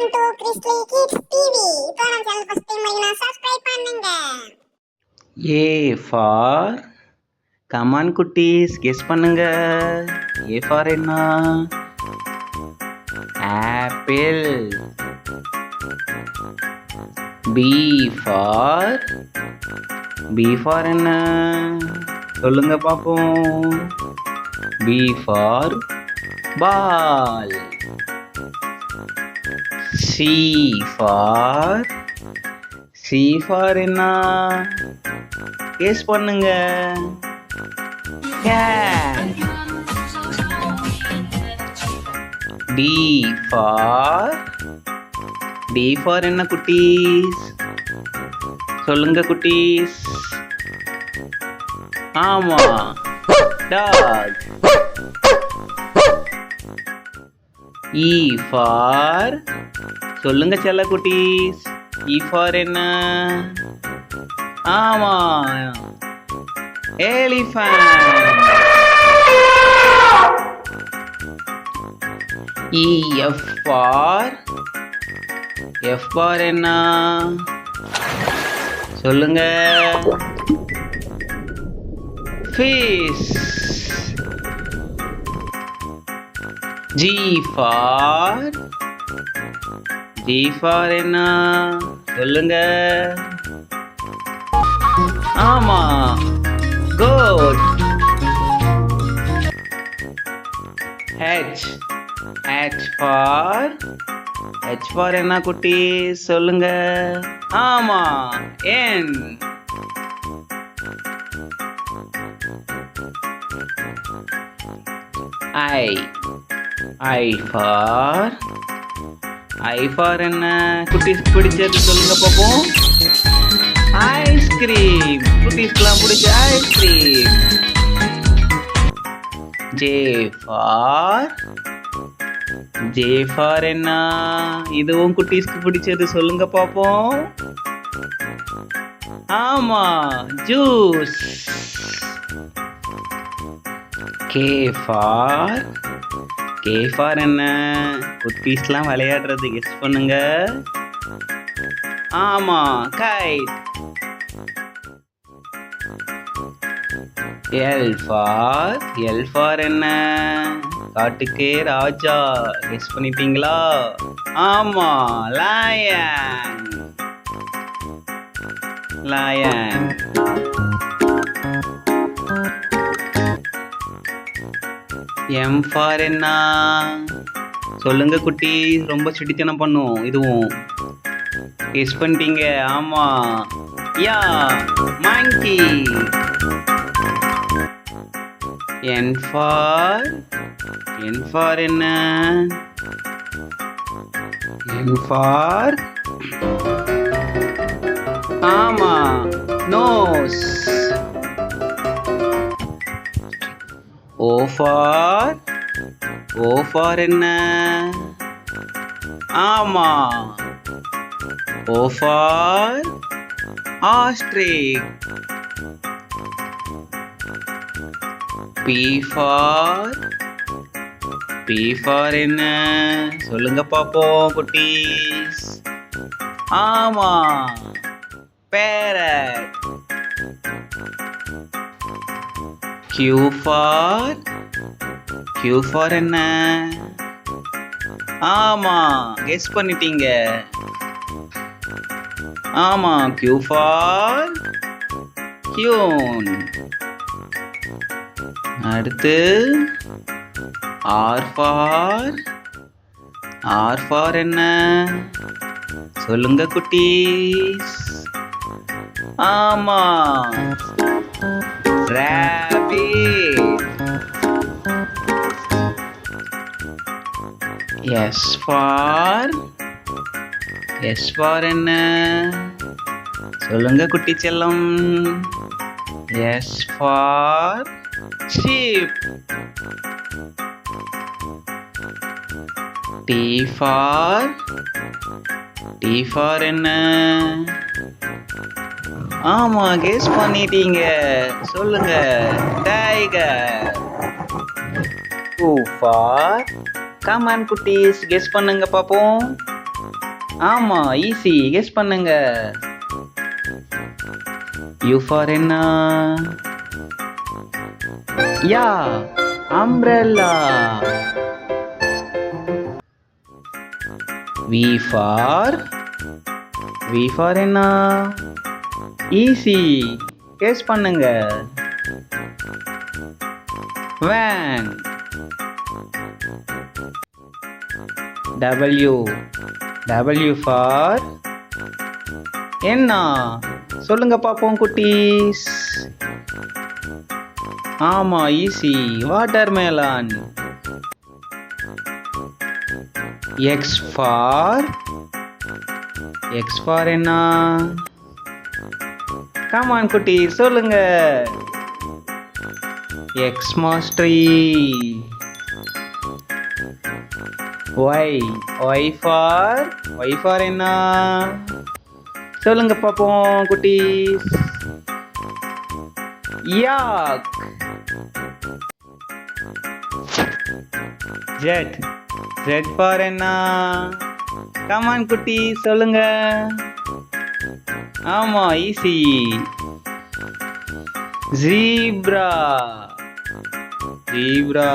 Welcome to Chrisly kids TV இப்போ நம்ம channel first time வரீங்கன்னா சப்ஸ்கிரைப் பண்ணுங்க. ஏ ஃபார் கமான் குட்டீஸ் கெஸ் பண்ணுங்க. ஏ ஃபார் என்ன? Apple B for B for என்ன? சொல்லுங்க பாப்போம். B for ball C for C for என்ன? கேஸ் பண்ணுங்க. டி ஃபார் டி ஃபார் என்ன குட்டீஸ்? சொல்லுங்க குட்டீஸ். ஆமா. டாக் இ ஃபார் சொல்லுங்க செல்ல குட்டீஸ். இ ஃபார் என்ன? ஆமா. Elephant E F for F for என்ன? சொல்லுங்க. Fish G for G for என்ன சொல்லுங்க. ஆமா. Goat H H for H for என்ன குட்டி? சொல்லுங்க. ஆமா. என் ஐ ஐ ஃபார் ஐ ஃபார் என்ன குட்டீஸ் பிடிச்சது சொல்லுங்க பார்ப்போம் ஐஸ்கிரீம் குட்டீஸ்க்கெல்லாம் பிடிச்ச ice cream J for J for என்ன? இதுவும் குட்டீஸ்க்கு பிடிச்சது சொல்லுங்க பார்ப்போம் ஆமா juice K for K for என்ன? குட்டீஸ்லாம் விளையாடுறது. கெஸ் பண்ணுங்க. ஆமா kite L for L for என்ன? காட்டுக்கே ராஜா. கெஸ் பண்ணிட்டீங்களா? ஆமா லாயன் லாயன் எம் ஃபார் என்ன? சொல்லுங்க குட்டி ரொம்ப சுட்டித்தனம் பண்ணும் இதுவும். கெஸ் பண்ணிட்டீங்க ஆமா. Yeah monkey N for N for என்ன? என் ஃபார் ஆமா nose O for O for என்ன? ஆமா. O for ostrich. P for P for என்ன? சொல்லுங்க பாப்போம் குட்டீஸ். ஆமா. Parrot. Q for Q for என்ன? ஆமா கெஸ் பண்ணிட்டீங்க. ஆமா கியூ ஃபார் கியூன் அடுத்து ஆர் ஃபார் ஆர் ஃபார் என்ன? சொல்லுங்க குட்டீஸ். ஆமா. Rabbit S for S for என்ன? சொல்லுங்க குட்டி செல்லம். S for sheep T for T for என்ன? ஆமா கெஸ் பண்ணிட்டீங்க. சொல்லுங்க. Tiger to for come on குட்டீஸ் கெஸ் பண்ணுங்க பாப்போம். ஆமா ஈஸி கெஸ் பண்ணுங்க. யூ ஃபார் என்ன yeah umbrella V for V for என்ன ஈஸி கேஸ் பண்ணுங்க. வேன் டபிள்யூ டபிள்யூ ஃபார் என்ன சொல்லுங்க பாப்போம் குட்டீஸ். ஆமா easy watermelon X for X for என்ன கமான் குட்டி சொல்லுங்க. X mastery Y Y for Y for என்ன? சொல்லுங்க பாப்போம் குட்டீஸ் யாக் ஜெட் ஜெட் ஃபார் என்ன? கமான் குட்டி சொல்லுங்க. ஆமா ஈஸி ஜீப்ரா ஜீப்ரா